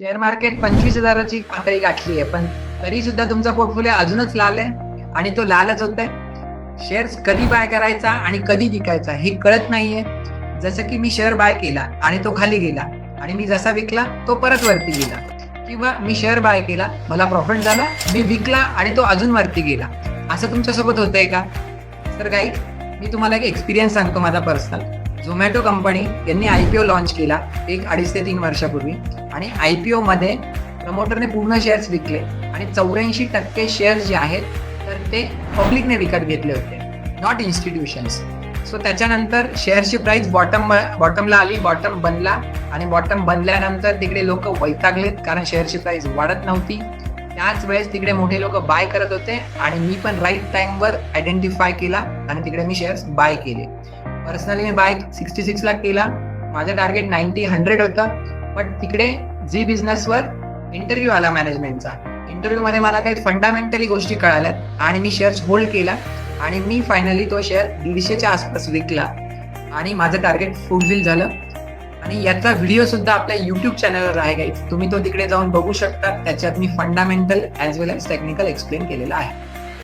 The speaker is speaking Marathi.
शेअर मार्केट पंचवीस हजाराची पातळी गाठली आहे. पण तरी सुद्धा तुमचा पोर्टफोलिओ अजूनच लाल आहे आणि तो लालच होत आहे शेअर्स कधी बाय करायचा आणि कधी विकायचा हे कळत नाहीये. जसं की मी शेअर बाय केला आणि तो खाली गेला आणि मी जसा विकला तो परत वरती गेला. किंवा मी शेअर बाय केला मला प्रॉफिट झाला मी विकला आणि तो अजून वरती गेला. असं तुमच्यासोबत होतंय का? तर काही मी तुम्हाला एक एक्सपिरियन्स सांगतो माझा पर्सनल झोमॅटो कंपनी यांनी आय पी ओ लॉन्च केला एक अडीच ते तीन वर्षापूर्वी. आणि आय पी ओमध्ये प्रमोटरने पूर्ण शेअर्स विकले आणि चौऱ्याऐंशी टक्के शेअर्स जे आहेत तर ते पब्लिकने विकत घेतले होते नॉट इन्स्टिट्यूशन्स सो त्याच्यानंतर शेअरची प्राइस बॉटम बॉटमला आली बॉटम बनला आणि बॉटम बनल्यानंतर तिकडे लोक वैतागलेत कारण शेअरची प्राइस वाढत नव्हती. त्याच वेळेस तिकडे मोठे लोक बाय करत होते आणि मी पण राईट टाईमवर आयडेंटिफाय केला आणि तिकडे मी शेअर्स बाय केले. पर्सनली मी बाय सिक्स्टी सिक्सला केला. माझं टार्गेट नाईन्टी हंड्रेड होतं. पण तिकडे झी बिझनेसवर इंटरव्ह्यू आला मॅनेजमेंटचा इंटरव्ह्यू मध्ये मला काही फंडामेंटली गोष्टी कळाल्यात आणि मी शेअर्स होल्ड केला आणि मी फायनली तो शेअर दीडशेच्या आसपास विकला आणि माझं टार्गेट फुलफिल झालं. आणि याचा व्हिडिओ सुद्धा आपल्या युट्यूब चॅनलवर आहे काही तुम्ही तो तिकडे जाऊन बघू शकता. त्याच्यात मी fundamental as well as technical explain केलेला आहे.